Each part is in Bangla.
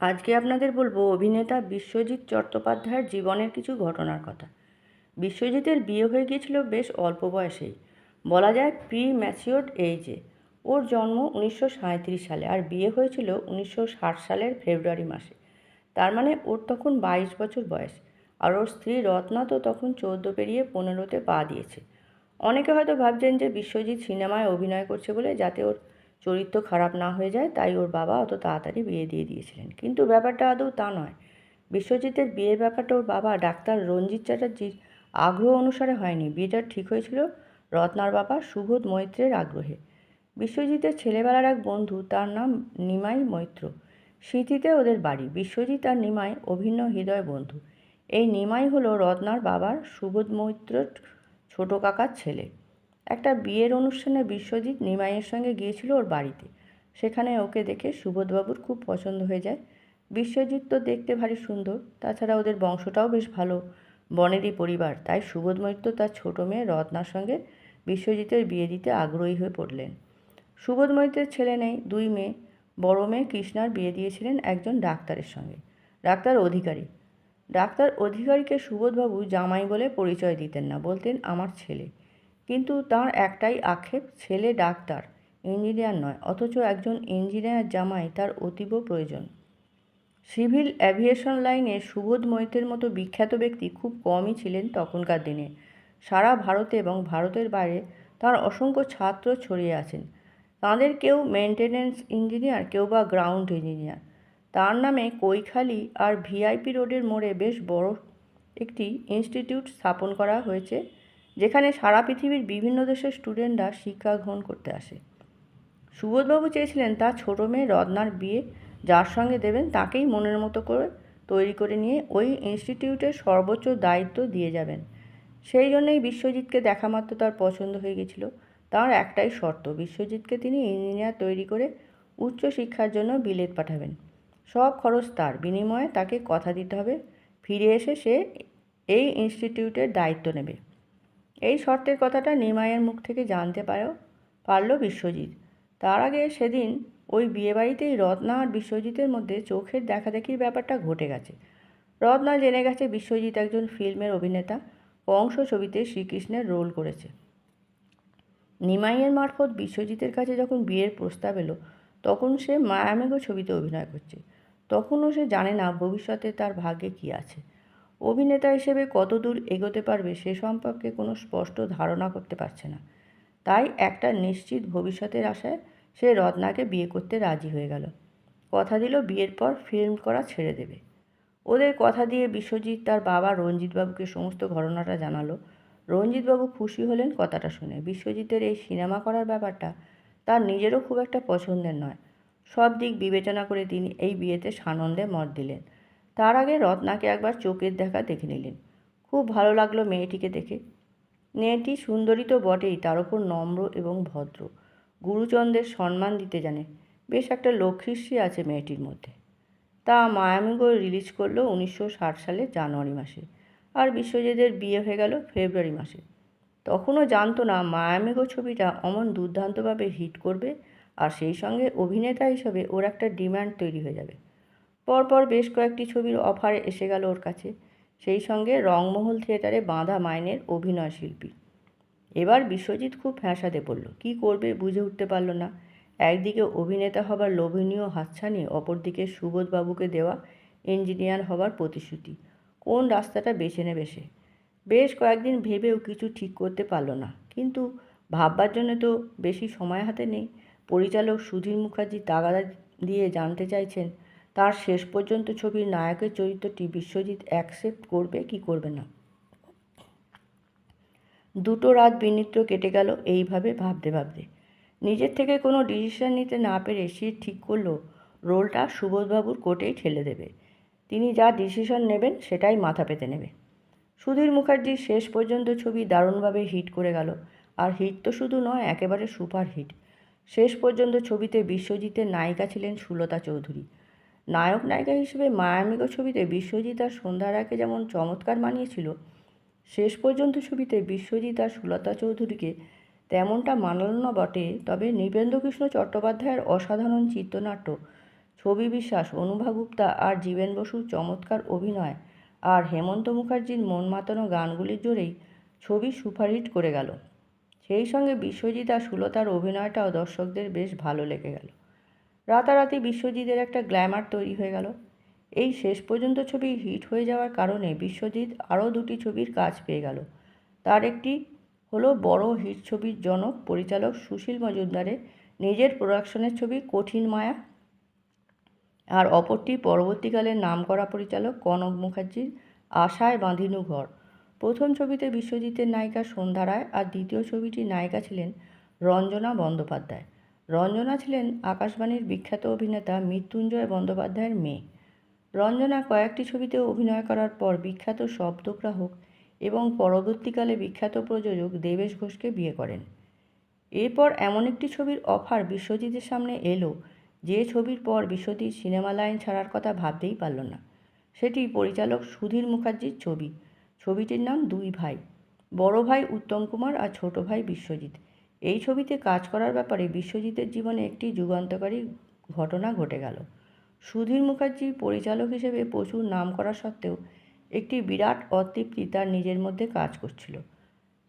আজকে আপনাদের বলব অভিনেতা বিশ্বজিৎ চট্টোপাধ্যায়ের জীবনের কিছু ঘটনার কথা। বিশ্বজিতের বিয়ে হয়ে গিয়েছিল বেশ অল্প বয়সেই। বলা যায় প্রি ম্যাচিওর্ড এইজে ওর জন্ম উনিশশো সাঁইত্রিশ সালে আর বিয়ে হয়েছিল উনিশশো ষাট সালের ফেব্রুয়ারি মাসে। তার মানে ওর তখন বাইশ বছর বয়স। আর ওর স্ত্রী রত্না তো তখন চৌদ্দ পেরিয়ে পনেরোতে পা দিয়েছে। অনেকে হয়তো ভাবছেন যে বিশ্বজিৎ সিনেমায় অভিনয় করছে বলে যাতে ওর চরিত্র খারাপ না হয়ে যায়, তাই ওর বাবা অত তাড়াতাড়ি বিয়ে দিয়ে দিয়েছিলেন। কিন্তু ব্যাপারটা আদৌ তা নয়। বিশ্বজিতের বিয়ের ব্যাপারটা ওর বাবা ডাক্তার রঞ্জিত চ্যাটার্জির আগ্রহ অনুসারে হয়নি। বিয়েটা ঠিক হয়েছিল রত্নার বাবা সুবোধ মৈত্রের আগ্রহে। বিশ্বজিতের ছেলেবেলার এক বন্ধু, তার নাম নিমাই মৈত্র। স্মৃতিতে ওদের বাড়ি। বিশ্বজিৎ আর নিমাই অভিন্ন হৃদয় বন্ধু। এই নিমাই হলো রত্নার বাবার সুবোধ মৈত্রর ছোট কাকার ছেলে। একটা বিয়ের অনুষ্ঠানে বিশ্বজিৎ নিমাইয়ের সঙ্গে গিয়েছিল ওর বাড়িতে। সেখানে ওকে দেখে সুবোধবাবুর খুব পছন্দ হয়ে যায়। বিশ্বজিৎ তো দেখতে ভারী সুন্দর, তাছাড়া ওদের বংশটাও বেশ ভালো। বনেরই পরিবার, তাই সুবোধ মৈত্র তার ছোট মেয়ে রত্নার সঙ্গে বিশ্বজিতের বিয়ে দিতে আগ্রহী হয়ে পড়লেন। সুবোধ মৈত্রের ছেলে নেই, দুই মেয়ে। বড় মেয়ে কৃষ্ণার বিয়ে দিয়েছিলেন একজন ডাক্তারের সঙ্গে। ডাক্তার অধিকারী। ডাক্তার অধিকারীকে সুবোধবাবু জামাই বলে পরিচয় দিতেন না, বলতেন আমার ছেলে। কিন্তু তার একটাই আক্ষেপ, ছেলে ডাক্তার, ইঞ্জিনিয়ার নয়, অথচ একজন ইঞ্জিনিয়ার জামাই তার অতীব প্রয়োজন। সিভিল অ্যাভিয়েশন লাইনে সুবোধ মৈতের মতো বিখ্যাত ব্যক্তি খুব কমই ছিলেন তখনকার দিনে। সারা ভারতে এবং ভারতের বাইরে তার অসংখ্য ছাত্র ছড়িয়ে আছেন। তাঁদের কেউ মেনটেন্যান্স ইঞ্জিনিয়ার, কেউ বা গ্রাউন্ড ইঞ্জিনিয়ার। তার নামে কৈখালি আর ভিআইপি রোডের মোড়ে বেশ বড় একটি ইনস্টিটিউট স্থাপন করা হয়েছে। যেখানে সারা পৃথিবীর বিভিন্ন দেশের স্টুডেন্টরা শিক্ষা গ্রহণ করতে আসে। সুবোধবাবু চেয়েছিলেন তার ছোটো মেয়ে রত্নার বিয়ে, যার সঙ্গে দেবেন তাকেই মনের মতো করে তৈরি করে নিয়ে ওই ইনস্টিটিউটের সর্বোচ্চ দায়িত্ব দিয়ে যাবেন। সেই জন্যই বিশ্বজিৎকে দেখা মাত্র তার পছন্দ হয়ে গেছিল। তার একটাই শর্ত, বিশ্বজিৎকে তিনি ইঞ্জিনিয়ার তৈরি করে উচ্চ শিক্ষার জন্য বিলেত পাঠাবেন। সব খরচ তার, বিনিময়ে তাকে কথা দিতে হবে। ফিরে এসে সে এই ইনস্টিটিউটের দায়িত্ব নেবে। এই শর্তের কথাটা নিমাইয়ের মুখ থেকে জানতে পারো, পারল বিশ্বজিৎ। তার আগে সেদিন ওই বিয়েবাড়িতেই রত্না আর বিশ্বজিতের মধ্যে চোখের দেখাদেখির ব্যাপারটা ঘটে গেছে। রত্না জেনে গেছে বিশ্বজিৎ একজন ফিল্মের অভিনেতা কংস ছবিতে শ্রীকৃষ্ণের রোল করেছে। নিমাইয়ের মারফত বিশ্বজিতের কাছে যখন বিয়ের প্রস্তাব এলো, তখন সে মায়ামেঘ ছবিতে অভিনয় করছে। তখনও সে জানে না ভবিষ্যতে তার ভাগ্যে কী আছে। অভিনেতা হিসেবে কতদূর এগোতে পারবে সে সম্পর্কে কোনো স্পষ্ট ধারণা করতে পারছে না। তাই একটা নিশ্চিত ভবিষ্যতের আশায় সে রত্নাকে বিয়ে করতে রাজি হয়ে গেল। কথা দিল বিয়ের পর ফিল্ম করা ছেড়ে দেবে। ওদের কথা দিয়ে বিশ্বজিৎ তার বাবা রঞ্জিতবাবুকে সমস্ত ঘটনাটা জানালো। রঞ্জিতবাবু খুশি হলেন কথাটা শুনে। বিশ্বজিতের এই সিনেমা করার ব্যাপারটা তার নিজেরও খুব একটা পছন্দের নয়। সব দিক বিবেচনা করে তিনি এই বিয়েতে সানন্দে মত দিলেন। তার আগে রত্নাকে একবার চোখের দেখা দেখে নিলেন। খুব ভালো লাগল মেয়েটিকে দেখে। মেয়েটি সুন্দরী তো বটেই, তার ওপর নম্র এবং ভদ্র। গুরুচন্দ্রের সম্মান দিতে জানে। বেশ একটা লক্ষ্মীশ্রী আছে মেয়েটির মধ্যে। তা মায়ামিগো রিলিজ করল উনিশশো ষাট সালের জানুয়ারি মাসে। আর বিশ্বজিতের বিয়ে হয়ে গেল ফেব্রুয়ারি মাসে। তখনও জানতো না মায়ামিগো ছবিটা অমন দুর্দান্তভাবে হিট করবে, আর সেই সঙ্গে অভিনেতা হিসাবে ওর একটা ডিমান্ড তৈরি হয়ে যাবে। পরপর বেশ কয়েকটি ছবির অফার এসে গেল ওর কাছে। সেই সঙ্গে রংমহল থিয়েটারে বাঁধা মাইনের অভিনয় শিল্পী। এবার বিশ্বজিৎ খুব ফ্যাঁসাতে পড়ল। কি করবে বুঝে উঠতে পারল না। একদিকে অভিনেতা হবার লোভনীয় হাতছানি, অপরদিকে সুবোধবাবুকে দেওয়া ইঞ্জিনিয়ার হবার প্রতিশ্রুতি। কোন রাস্তাটা বেছে নেবে সে? বেশ কয়েকদিন ভেবেও কিছু ঠিক করতে পারল না। কিন্তু ভাববার জন্য তো বেশি সময় হাতে নেই। পরিচালক সুধীর মুখার্জি তাগাদা দিয়ে জানতে চাইছেন তার শেষ পর্যন্ত ছবির নায়কের চরিত্রটি বিশ্বজিৎ অ্যাকসেপ্ট করবে কি করবে না। দুটো রাত বিনিদ্র কেটে গেল এইভাবে ভাবতে ভাবতে। নিজের থেকে কোনো ডিসিশন নিতে না পেরে সে ঠিক করল, রোলটা সুবোধবাবুর কোর্টেই ঠেলে দেবে। তিনি যা ডিসিশন নেবেন সেটাই মাথা পেতে নেবে। সুধীর মুখার্জির শেষ পর্যন্ত ছবি দারুণভাবে হিট করে গেল। আর হিট তো শুধু নয়, একেবারে সুপার হিট। শেষ পর্যন্ত ছবিতে বিশ্বজিতের নায়িকা ছিলেন সুলতা চৌধুরী। নায়ক নায়িকা হিসেবে মায়ামিগো ছবিতে বিশ্বজিৎ আর সন্ধ্যারাকে যেমন চমৎকার মানিয়েছিল, শেষ পর্যন্ত ছবিতে বিশ্বজিৎ আর সুলতা চৌধুরীকে তেমনটা মানালো না বটে। তবে নৃপেন্দ্রকৃষ্ণ চট্টোপাধ্যায়ের অসাধারণ চিত্রনাট্য, ছবি বিশ্বাস, অনুভা গুপ্তা আর জীবেন বসুর চমৎকার অভিনয় আর হেমন্ত মুখার্জির মন মাতানো গানগুলির জোরেই ছবি সুপারহিট করে গেল। সেই সঙ্গে বিশ্বজিৎ আর সুলতার অভিনয়টাও দর্শকদের বেশ ভালো লেগে গেল। রাতারাতি বিশ্বজিতের একটা গ্ল্যামার তৈরি হয়ে গেল। এই শেষ পর্যন্ত ছবি হিট হয়ে যাওয়ার কারণে বিশ্বজিৎ আরও দুটি ছবির কাজ পেয়ে গেল। তার একটি হলো বড় হিট ছবির জনক পরিচালক সুশীল মজুমদারের নিজের প্রোডাকশনের ছবি কঠিন মায়া। আর অপরটি পরবর্তীকালে নামকরা পরিচালক কনক মুখার্জির আশায় বাঁধিনু ঘর। প্রথম ছবিতে বিশ্বজিতের নায়িকা সন্ধ্যা রায় আর দ্বিতীয় ছবিটির নায়িকা ছিলেন রঞ্জনা বন্দ্যোপাধ্যায়। রঞ্জনা ছিলেন আকাশবাণীর বিখ্যাত অভিনেতা মৃত্যুঞ্জয় বন্দ্যোপাধ্যায়ের মেয়ে। রঞ্জনা কয়েকটি ছবিতে অভিনয় করার পর বিখ্যাত শব্দগ্রাহক এবং পরবর্তীকালে বিখ্যাত প্রযোজক দেবেশ ঘোষকে বিয়ে করেন। এরপর এমন একটি ছবির অফার বিশ্বজিতের সামনে এলো যে ছবির পর বিশ্বজিৎ সিনেমা লাইন ছাড়ার কথা ভাবতেই পারল না। সেটি পরিচালক সুধীর মুখার্জির ছবি। ছবিটির নাম দুই ভাই, বড় ভাই উত্তম কুমার আর ছোট ভাই বিশ্বজিৎ। এই ছবিতে কাজ করার ব্যাপারে বিশ্বজিতের জীবনে একটি যুগান্তকারী ঘটনা ঘটে গেল। সুধীর মুখার্জি পরিচালক হিসেবে প্রচুর নাম করা সত্ত্বেও একটি বিরাট অতৃপ্তি তার নিজের মধ্যে কাজ করছিল।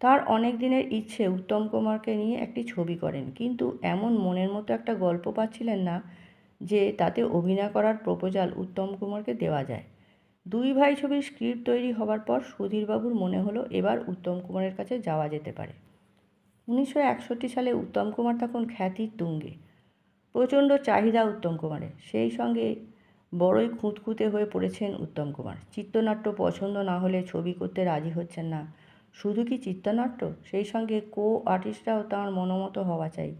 তার অনেক দিনের ইচ্ছে উত্তম কুমারকে নিয়ে একটি ছবি করেন, কিন্তু এমন মনের মতো একটা গল্প পাচ্ছিলেন না যে তাতে অভিনয় করার প্রপোজাল উত্তম কুমারকে দেওয়া যায়। দুই ভাই ছবির স্ক্রিপ্ট তৈরি হবার পর সুধীরবাবুর মনে হলো এবার উত্তম কুমারের কাছে যাওয়া যেতে পারে। উনিশশো একষট্টি সালে উত্তম কুমার তখন খ্যাতির তুঙ্গে। প্রচণ্ড চাহিদা উত্তম কুমারের। সেই সঙ্গে বড়ই খুঁতখুঁতে হয়ে পড়েছেন উত্তম কুমার। চিত্রনাট্য পছন্দ না হলে ছবি করতে রাজি হচ্ছেন না। শুধু কি চিত্রনাট্য? সেই সঙ্গে কো আর্টিস্টরাও তাঁর মনোমতো হওয়া চাই।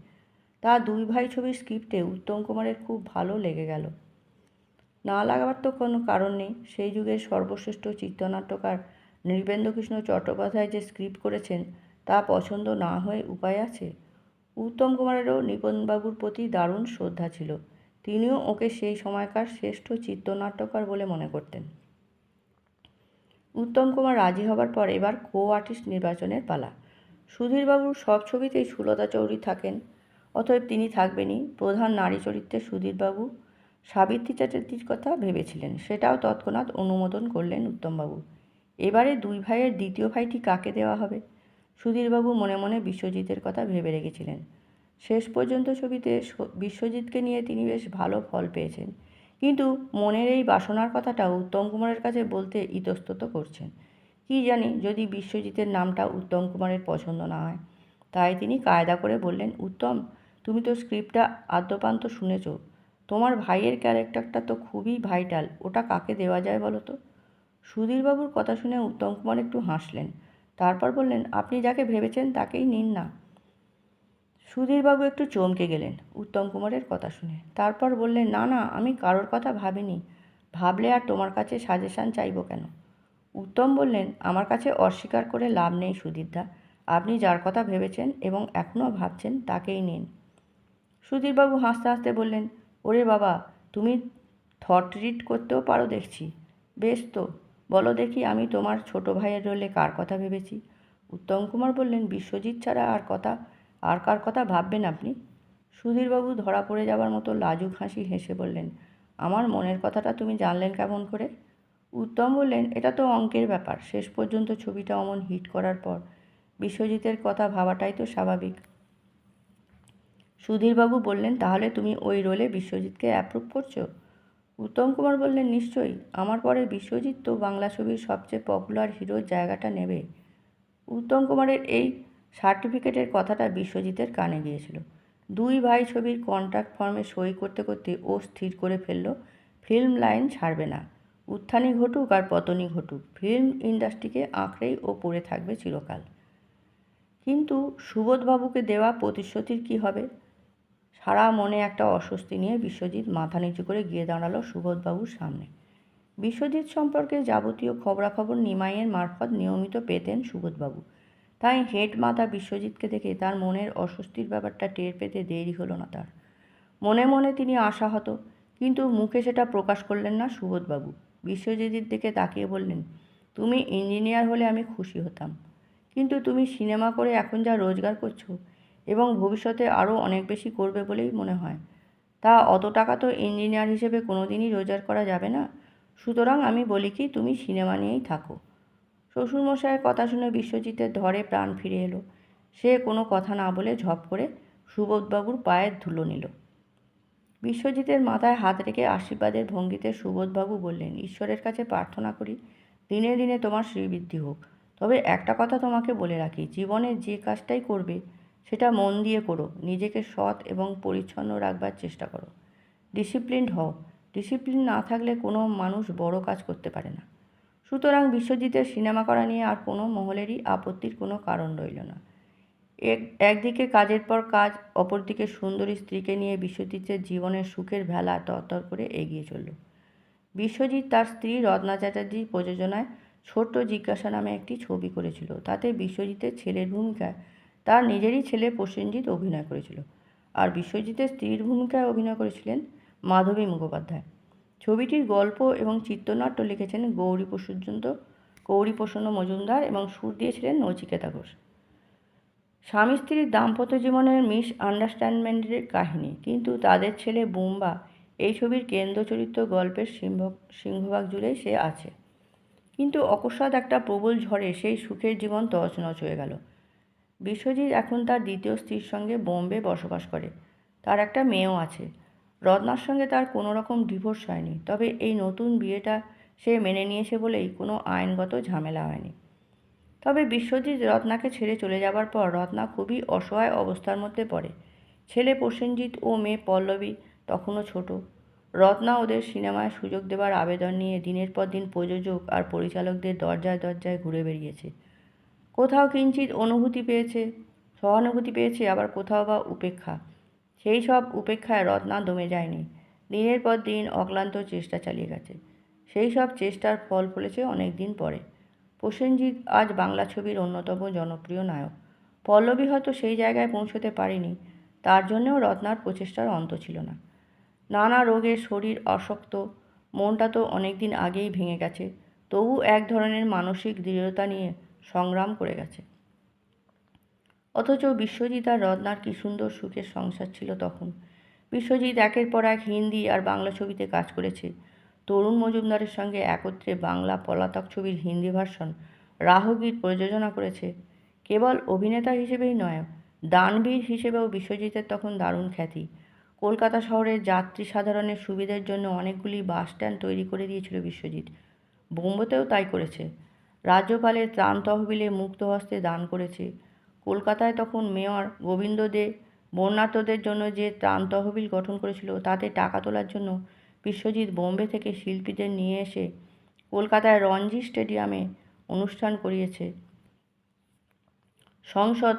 তা দুই ভাই ছবির স্ক্রিপ্টে উত্তম কুমারের খুব ভালো লেগে গেল। না লাগাবার তো কোনো কারণ নেই। সেই যুগের সর্বশ্রেষ্ঠ চিত্রনাট্যকার নৃপেন্দ্রকৃষ্ণ চট্টোপাধ্যায় যে স্ক্রিপ্ট করেছেন তা পছন্দ না হয়ে উপায় আছে? উত্তম কুমারেরও নিপনবাবুর প্রতি দারুণ শ্রদ্ধা ছিল। তিনিও ওকে সেই সময়কার শ্রেষ্ঠ চিত্রনাট্যকার বলে মনে করতেন। উত্তম কুমার রাজি হবার পর এবার কো আর্টিস্ট নির্বাচনের পালা। সুধীরবাবুর সব ছবিতেই সুলতা চৌধুরী থাকেন। অতএব তিনি থাকবেনই। প্রধান নারী চরিত্রে সুধীরবাবু, সাবিত্রী চ্যাটার্জির কথা ভেবেছিলেন। সেটাও তৎক্ষণাৎ অনুমোদন করলেন উত্তমবাবু। এবারে দুই ভাইয়ের দ্বিতীয় ভাইটি কাকে দেওয়া হবে? সুধীরবাবু মনে মনে বিশ্বজিতের কথা ভেবে রেখেছিলেন। শেষ পর্যন্ত ছবিতে বিশ্বজিৎকে নিয়ে তিনি বেশ ভালো ফল পেয়েছেন। কিন্তু মনের এই বাসনার কথাটা উত্তম কুমারের কাছে বলতে ইতস্তত করছেন। কি জানি যদি বিশ্বজিতের নামটা উত্তম কুমারের পছন্দ না হয়। তাই তিনি কায়দা করে বললেন, উত্তম, তুমি তো স্ক্রিপ্টটা আদ্যপান্ত শুনেছ। তোমার ভাইয়ের ক্যারেক্টারটা তো খুবই ভাইটাল। ওটা কাকে দেওয়া যায় বলো তো? সুধীরবাবুর কথা শুনে উত্তম কুমার একটু হাসলেন। তারপর বললেন, আপনি যাকে ভেবেছেন তাকেই নিন না। সুধীরবাবু একটু চমকে গেলেন, উত্তম কুমারের কথা শুনে। তারপর বললেন, না না, আমি কারোর কথা ভাবিনি। ভাবলে আর তোমার কাছে সাজেশান চাইব কেন? উত্তম বললেন, আমার কাছে অস্বীকার করে লাভ নেই সুধীরদা। আপনি যার কথা ভেবেছেন এবং এখনও ভাবছেন তাকেই নিন। সুধীরবাবু হাসতে হাসতে বললেন, ওরে বাবা, তুমি থট রিড করতেও পারো দেখছি। বেশ তো বলো দেখি আমি তোমার ছোট ভাইয়ের রোলে কার কথা ভেবেছি? উত্তম কুমার বললেন, বিশ্বজিৎ ছাড়া আর কথা, আর কার কথা ভাববেন আপনি? সুধীরবাবু ধরা পড়ে যাবার মতো লাজুক হাসি হেসে বললেন, আমার মনের কথাটা তুমি জানলেন কেমন করে? উত্তম বললেন, এটা তো অঙ্কের ব্যাপার, শেষ পর্যন্ত ছবিটা অমন হিট করার পর, বিশ্বজিতের কথা ভাবাটাই তো স্বাভাবিক। সুধীরবাবু বললেন, তাহলে তুমি ওই রোলে বিশ্বজিৎকে অ্যাপ্রুভ করছ? উত্তম কুমার বললেন, নিশ্চয়ই। আমার পরে বিশ্বজিৎ তো বাংলা ছবির সবচেয়ে পপুলার হিরোর জায়গাটা নেবে। উত্তম কুমারের এই সার্টিফিকেটের কথাটা বিশ্বজিতের কানে গিয়েছিল। দুই ভাই ছবির কন্ট্রাক্ট ফর্মে সই করতে করতে ও স্থির করে ফেলল ফিল্ম লাইন ছাড়বে না। উত্থানই ঘটুক আর পতনই ঘটুক। ফিল্ম ইন্ডাস্ট্রিকে আঁকড়েই ও পড়ে থাকবে চিরকাল। কিন্তু সুবোধবাবুকে দেওয়া প্রতিশ্রুতির কী হবে? সারা মনে একটা অস্বস্তি নিয়ে বিশ্বজিৎ মাথা নিচু করে গিয়ে দাঁড়াল সুবোধবাবুর সামনে। বিশ্বজিৎ সম্পর্কে যাবতীয় খবরাখবর নিমাইয়ের মারফত নিয়মিত পেতেন সুবোধবাবু। তাই হেড মাথা বিশ্বজিৎকে দেখে তার মনের অস্বস্তির ব্যাপারটা টের পেতে দেরি হলো না তার। মনে মনে তিনি আশাহত, কিন্তু মুখে সেটা প্রকাশ করলেন না সুবোধবাবু। বিশ্বজিতের দিকে তাকিয়ে বললেন, তুমি ইঞ্জিনিয়ার হলে আমি খুশি হতাম। কিন্তু তুমি সিনেমা করে এখন যা রোজগার করছ এবং ভবিষ্যতে আরও অনেক বেশি করবে বলেই মনে হয়। তা অত টাকা তো ইঞ্জিনিয়ার হিসেবে কোনো দিনই রোজগার করা যাবে না। সুতরাং আমি বলি কি, তুমি সিনেমা নিয়েই থাকো। শ্বশুরমশাইয়ের কথা শুনে বিশ্বজিতের ধরে প্রাণ ফিরে এলো। সে কোনো কথা না বলে ঝপ করে সুবোধবাবুর পায়ের ধুলো নিল। বিশ্বজিতের মাথায় হাত রেখে আশীর্বাদের ভঙ্গিতে সুবোধবাবু বললেন, ঈশ্বরের কাছে প্রার্থনা করি, দিনে দিনে তোমার শ্রীবৃদ্ধি হোক। তবে একটা কথা তোমাকে বলে রাখি, জীবনে যে কাজটাই করবে সেটা মন দিয়ে করো, নিজেকে সৎ এবং পরিচ্ছন্ন রাখবার চেষ্টা করো। ডিসিপ্লিনড হও। ডিসিপ্লিন না থাকলে কোনো মানুষ বড় কাজ করতে পারে না। সুতরাং বিশ্বজিতের সিনেমা করা নিয়ে আর কোনো মহলেরই আপত্তির কোনো কারণ রইল না। এক, একদিকে কাজের পর কাজ, অপরদিকে সুন্দরী স্ত্রীকে নিয়ে বিশ্বজিতের জীবনের সুখের ভেলা তরতর করে এগিয়ে চলল। বিশ্বজিৎ তার স্ত্রী রত্না চ্যাটার্জির প্রযোজনায় ছোট্ট জিজ্ঞাসা নামে একটি ছবি করেছিল। তাতে বিশ্বজিতের ছেলের ভূমিকায় তার নিজেরই ছেলে প্রসেনজিৎ অভিনয় করেছিল আর বিশ্বজিতের স্ত্রীর ভূমিকায় অভিনয় করেছিলেন মাধবী মুখোপাধ্যায়। ছবিটির গল্প এবং চিত্রনাট্য লিখেছেন গৌরী প্রসূর্যন্ত গৌরী প্রসন্ন মজুমদার এবং সুর দিয়েছিলেন নচিকেতা ঘোষ। স্বামী স্ত্রীর দাম্পত্য জীবনের মিস আন্ডারস্ট্যান্ডমেন্টের কাহিনী, কিন্তু তাদের ছেলে বুম্বা এই ছবির কেন্দ্র চরিত্র গল্পের সিংহ, সিংহভাগ জুড়েই সে আছে। কিন্তু অকস্মাৎ একটা প্রবল ঝড়ে সেই সুখের জীবন তছনছ হয়ে গেল। বিশ্বজিৎ এখন তার দ্বিতীয় স্ত্রীর সঙ্গে বোম্বে বসবাস করে। তার একটা মেয়েও আছে। রত্নার সঙ্গে তার কোনো রকম ডিভোর্স হয়নি, তবে এই নতুন বিয়েটা সে মেনে নিয়েছে বলেই কোনো আইনগত ঝামেলা হয়নি। তবে বিশ্বজিৎ রত্নাকে ছেড়ে চলে যাবার পর রত্না খুবই অসহায় অবস্থার মধ্যে পড়ে। ছেলে প্রসেনজিৎ ও মেয়ে পল্লবী তখনও ছোট। রত্না ওদের সিনেমায় সুযোগ দেবার আবেদন নিয়ে দিনের পর দিন প্রযোজক আর পরিচালকদের দরজায় দরজায় ঘুরে বেরিয়েছে কোথাও কিঞ্চিত অনুভূতি পেয়েছে, সহানুভূতি পেয়েছে, আবার কোথাও বা উপেক্ষা। সেই সব উপেক্ষায় রত্না দমে যায়নি। দিনের পর দিন অক্লান্ত চেষ্টা চালিয়ে গেছে। সেই সব চেষ্টার ফল ফলেছে অনেক দিন পরে। প্রসেনজিৎ আজ বাংলা ছবির অন্যতম জনপ্রিয় নায়ক। পল্লবী হয়তো সেই জায়গায় পৌঁছতে পারেনি, তার জন্যেও রত্নার প্রচেষ্টার অন্ত ছিল না। নানা রোগে শরীর অশক্ত মনটা তো অনেক দিন আগেই ভেঙে গেছে, তবু এক ধরনের মানসিক দৃঢ়তা নিয়ে সংগ্রাম করে গেছে। অথচ বিশ্বজিৎ আর রত্নার কী সুন্দর সুখের সংসার ছিল তখন। বিশ্বজিৎ একের পর এক হিন্দি আর বাংলা ছবিতে কাজ করেছে। তরুণ মজুমদারের সঙ্গে একত্রে বাংলা পলাতক ছবির হিন্দি ভার্সন রাহগীর প্রযোজনা করেছে। কেবল অভিনেতা হিসেবেই নয়, দানবীর হিসেবেও বিশ্বজিতের তখন দারুণ খ্যাতি। কলকাতা শহরের যাত্রী সাধারণের সুবিধার জন্য অনেকগুলি বাস স্ট্যান্ড তৈরি করে দিয়েছিল বিশ্বজিৎ। বোম্বেতেও তাই করেছে। রাজ্যপালের ত্রাণ তহবিলে মুক্ত হস্তে দান করেছে। কলকাতায় তখন মেয়র গোবিন্দ দে বন্যার্তদের জন্য যে ত্রাণ তহবিল গঠন করেছিল, তাতে টাকা তোলার জন্য বিশ্বজিৎ বোম্বে থেকে শিল্পীদের নিয়ে এসে কলকাতায় রঞ্জি স্টেডিয়ামে অনুষ্ঠান করিয়েছে। সংসদ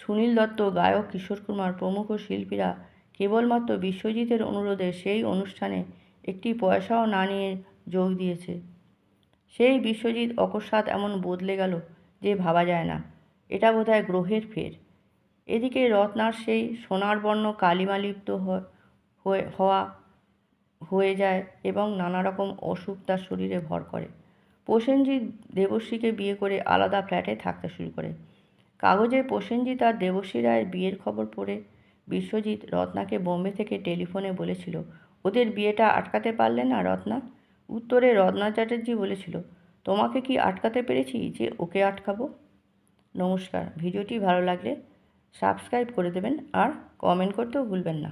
সুনীল দত্ত, গায়ক কিশোর কুমার প্রমুখ শিল্পীরা কেবলমাত্র বিশ্বজিতের অনুরোধে সেই অনুষ্ঠানে একটি পয়সাও না নিয়ে যোগ দিয়েছে। সেই বিশ্বজিৎ অকস্মাৎ এমন বদলে গেল যে ভাবা যায় না। এটা বোধহয় গ্রহের ফের। এদিকে রত্নার সেই সোনার বর্ণ কালিমালিপ্ত হওয়া, হয়ে যায় এবং নানা রকম অসুখ তার শরীরে ভর করে। প্রসেনজিৎ দেবশ্রীকে বিয়ে করে আলাদা ফ্ল্যাটে থাকতে শুরু করে। কাগজে প্রসেনজিৎ আর দেবশ্রী রায়ের বিয়ের খবর পড়ে বিশ্বজিৎ রত্নাকে বোম্বে থেকে টেলিফোনে বলেছিল, ওদের বিয়েটা আটকাতে পারলে না রত্না? উত্তরে রত্না চ্যাটার্জি বলেছিল, তোমাকে কি আটকাতে পেরেছি যে ওকে আটকাবো? নমস্কার, ভিডিওটি ভালো লাগলে সাবস্ক্রাইব করে দেবেন আর কমেন্ট করতেও ভুলবেন না।